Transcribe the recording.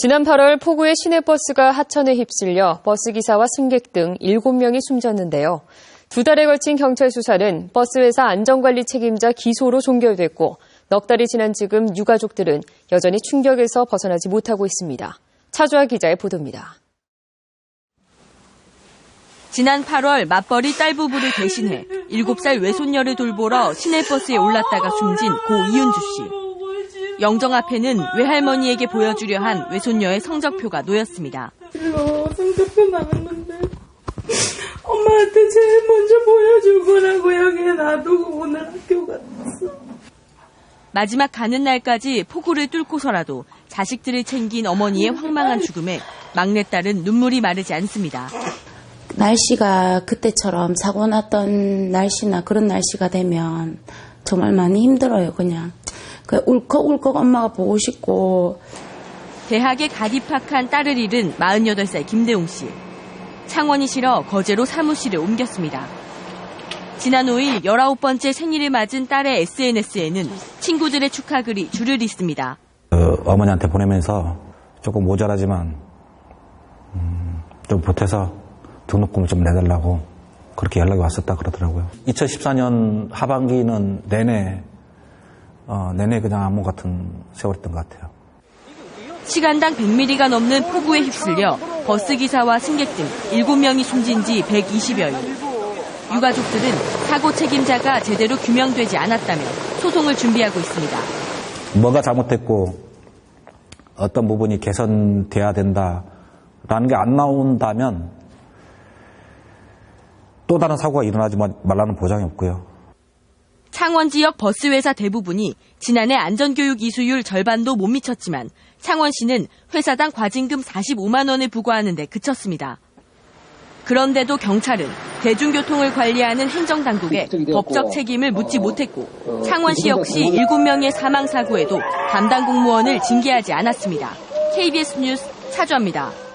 지난 8월 포구의 시내버스가 하천에 휩쓸려 버스기사와 승객 등 7명이 숨졌는데요. 두 달에 걸친 경찰 수사는 버스회사 안전관리 책임자 기소로 종결됐고 넉 달이 지난 지금 유가족들은 여전히 충격에서 벗어나지 못하고 있습니다. 차주아 기자의 보도입니다. 지난 8월 맞벌이 딸 부부를 대신해 7살 외손녀를 돌보러 시내버스에 올랐다가 숨진 고 이윤주 씨. 영정 앞에는 외할머니에게 보여주려 한 외손녀의 성적표가 놓였습니다. 일로 성적표 나갔는데 엄마한테 제일 먼저 보여줄 거라고 여기에 놔두고 오늘 학교 갔어. 마지막 가는 날까지 폭우를 뚫고서라도 자식들을 챙긴 어머니의 황망한 죽음에 막내딸은 눈물이 마르지 않습니다. 날씨가 그때처럼 사고 났던 날씨나 그런 날씨가 되면 정말 많이 힘들어요, 그냥. 그 울컥울컥 엄마가 보고 싶고 대학에 갓 입학한 딸을 잃은 48살 김대웅 씨. 창원이 싫어 거제로 사무실을 옮겼습니다. 지난 5일 19번째 생일을 맞은 딸의 SNS에는 친구들의 축하글이 줄을 잇습니다. 그 어머니한테 보내면서 조금 모자라지만 음, 좀 보태서 등록금을 좀 내달라고 그렇게 연락이 왔었다 그러더라고요. 2014년 하반기는 내내 어, 내내 그냥 암호 같은 세월이었던 것 같아요. 시간당 100mm가 넘는 폭우에 휩쓸려 버스 기사와 승객 등 7명이 숨진 지 120여일. 유가족들은 사고 책임자가 제대로 규명되지 않았다며 소송을 준비하고 있습니다. 뭐가 잘못됐고 어떤 부분이 개선돼야 된다라는 게 안 나온다면 또 다른 사고가 일어나지 마- 말라는 보장이 없고요. 창원 지역 버스 회사 대부분이 지난해 안전교육 이수율 절반도 못 미쳤지만 창원시는 회사당 과징금 45만 원을 부과하는 데 그쳤습니다. 그런데도 경찰은 대중교통을 관리하는 행정당국에 법적 책임을 묻지 못했고 창원시 역시 7명의 사망 사고에도 담당 공무원을 징계하지 않았습니다. KBS 뉴스 차주합니다.